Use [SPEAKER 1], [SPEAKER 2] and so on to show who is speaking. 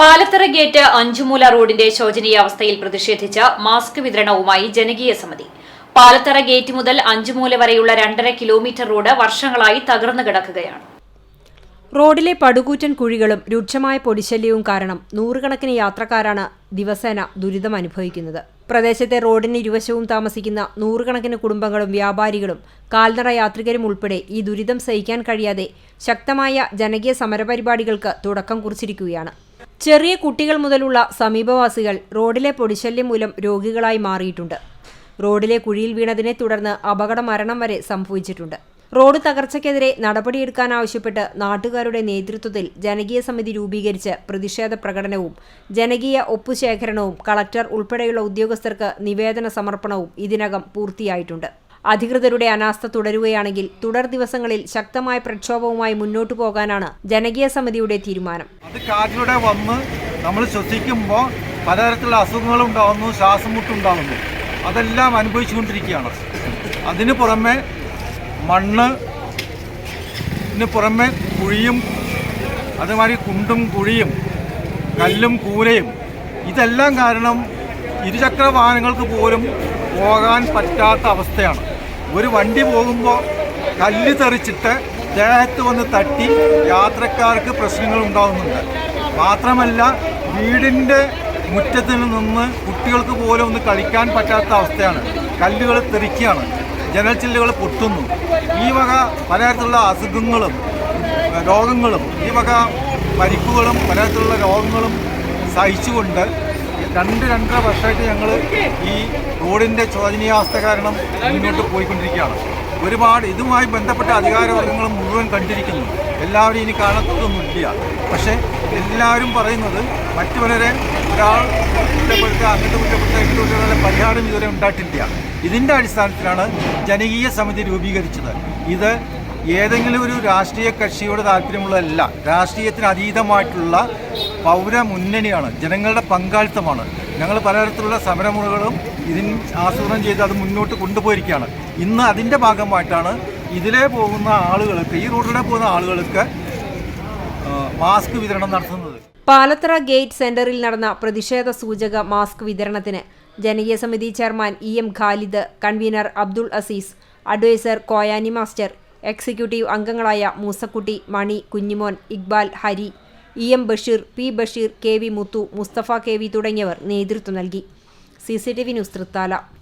[SPEAKER 1] Palathara gate Anchumoola റോഡിന്റെ ശോചനീയാവസ്ഥയിൽ പ്രതിഷേധിച്ച് mask വിതരണവുമായി ജനകീയ സമിതി. പാലത്തറ ഗേറ്റ് മുതൽ അഞ്ചുമൂല വരെയുള്ള രണ്ടര കിലോമീറ്റർ റോഡ് വർഷങ്ങളായി തകർന്നു കിടക്കുകയാണ്.
[SPEAKER 2] റോഡിലെ പടുകൂറ്റൻ കുഴികളും രൂക്ഷമായ പൊടിശല്യവും കാരണം നൂറുകണക്കിന് യാത്രക്കാരാണ് ദിവസേന ദുരിതം അനുഭവിക്കുന്നത്. പ്രദേശത്തെ റോഡിന് ഇരുവശവും താമസിക്കുന്ന നൂറുകണക്കിന് കുടുംബങ്ങളും വ്യാപാരികളും കാൽനട യാത്രികരും ഉൾപ്പെടെ ഈ ദുരിതം സഹിക്കാൻ കഴിയാതെ ശക്തമായ ജനകീയ സമരപരിപാടികൾക്ക് തുടക്കം കുറിച്ചിരിക്കുകയാണ്. ചെറിയ കുട്ടികൾ മുതലുള്ള സമീപവാസികൾ റോഡിലെ പൊടിശല്യം മൂലം രോഗികളായി മാറിയിട്ടുണ്ട്. റോഡിലെ കുഴിയിൽ വീണതിനെ തുടർന്ന് അപകട മരണം വരെ സംഭവിച്ചിട്ടുണ്ട്. റോഡ് തകർച്ചയ്ക്കെതിരെ നടപടിയെടുക്കാനാവശ്യപ്പെട്ട് നാട്ടുകാരുടെ നേതൃത്വത്തിൽ ജനകീയ സമിതി രൂപീകരിച്ച് പ്രതിഷേധ പ്രകടനവും ജനകീയ ഒപ്പുശേഖരണവും കളക്ടർ ഉൾപ്പെടെയുള്ള ഉദ്യോഗസ്ഥർക്ക് നിവേദന സമർപ്പണവും ഇതിനകം പൂർത്തിയായിട്ടുണ്ട്. അധികൃതരുടെ അനാസ്ഥ തുടരുകയാണെങ്കിൽ തുടർ ദിവസങ്ങളിൽ ശക്തമായ പ്രക്ഷോഭവുമായി മുന്നോട്ടു പോകാനാണ് ജനകീയ സമിതിയുടെ തീരുമാനം.
[SPEAKER 3] അത് കാറ്റിലൂടെ വന്ന് നമ്മൾ ശ്വസിക്കുമ്പോൾ പലതരത്തിലുള്ള അസുഖങ്ങൾ ഉണ്ടാകുന്നു ശ്വാസം മുട്ടുണ്ടാകുന്നു അതെല്ലാം അനുഭവിച്ചുകൊണ്ടിരിക്കുകയാണ്. അതിന് പുറമെ മണ്ണ് പുറമെ കുഴിയും അതുമാതിരി കുണ്ടും കുഴിയും കല്ലും കൂരയും ഇതെല്ലാം കാരണം ഇരുചക്ര വാഹനങ്ങൾക്ക് പോലും പോകാൻ പറ്റാത്ത അവസ്ഥയാണ്. ഒരു വണ്ടി പോകുമ്പോൾ കല്ല് തെറിച്ചിട്ട് ദേഹത്ത് വന്ന് തട്ടി യാത്രക്കാർക്ക് പ്രശ്നങ്ങൾ ഉണ്ടാകുന്നുണ്ട് മാത്രമല്ല വീടിന്റെ മുറ്റത്തിൽ നിന്ന് കുട്ടികൾക്ക് പോലും ഒന്ന് കളിക്കാൻ പറ്റാത്ത അവസ്ഥയാണ്. കല്ലുകൾ തെറിക്കുകയാണ്. ജനൽ ചില്ലുകൾ പൊട്ടുന്നു. ഈ വക പലതരത്തിലുള്ള അസുഖങ്ങളും രോഗങ്ങളും ഈ വക പരിക്കുകളും പലതരത്തിലുള്ള രോഗങ്ങളും സഹിച്ചുകൊണ്ട് രണ്ട് രണ്ടര വർഷമായിട്ട് ഞങ്ങൾ ഈ റോഡിന്റെ ശോചനീയാവസ്ഥ കാരണം മുന്നോട്ട് പോയിക്കൊണ്ടിരിക്കുകയാണ്. ഒരുപാട് ഇതുമായി ബന്ധപ്പെട്ട അധികാര അധികാരവർഗങ്ങൾ മുഴുവൻ കണ്ടിരിക്കുന്നു. എല്ലാവരും ഇനി കാണത്തൊന്നുമില്ല പക്ഷേ എല്ലാവരും പറയുന്നത് മറ്റു പലരെ ഒരാൾ കുറ്റപ്പെടുത്തുക അങ്ങോട്ട് കുറ്റപ്പെടുത്തുക ഇങ്ങോട്ട് കുറ്റപ്പെടുത്തുക പരിഹാരം ഇതുവരെ ഉണ്ടായിട്ടില്ല. ഇതിന്റെ അടിസ്ഥാനത്തിലാണ് ജനകീയ സമിതി രൂപീകരിച്ചത്. ഇത് ഏതെങ്കിലും ഒരു രാഷ്ട്രീയ കക്ഷിയോട് താല്പര്യമുള്ളതല്ല. രാഷ്ട്രീയത്തിന് അതീതമായിട്ടുള്ള പൗര മുന്നണിയാണ്. ജനങ്ങളുടെ പങ്കാളിത്തമാണ്. ഞങ്ങൾ പലതരത്തിലുള്ള സമരമുറകളും ഇതിന് ആസൂത്രണം ചെയ്ത് അത് മുന്നോട്ട് കൊണ്ടുപോയിരിക്കുകയാണ്. ഇന്ന് അതിന്റെ ഭാഗമായിട്ടാണ് ഇതിലെ പോകുന്ന ആളുകൾക്ക് ഈ റോഡിലൂടെ പോകുന്ന ആളുകൾക്ക് മാസ്ക് വിതരണം നടത്തുന്നത്.
[SPEAKER 2] പാലത്തറ ഗേറ്റ് സെന്ററിൽ നടന്ന പ്രതിഷേധ സൂചക മാസ്ക് വിതരണത്തിന് ജനകീയ സമിതി chairman E M Khalid convener Abdul Aziz adviser Koyani master executive അംഗങ്ങളായ Moosakutty Mani Kunjimon Iqbal Hari E M Basheer P Basheer K V Muthu Mustafa K V തുടങ്ങിയവർ നേതൃത്വം നൽകി. C C T V news Thrithala.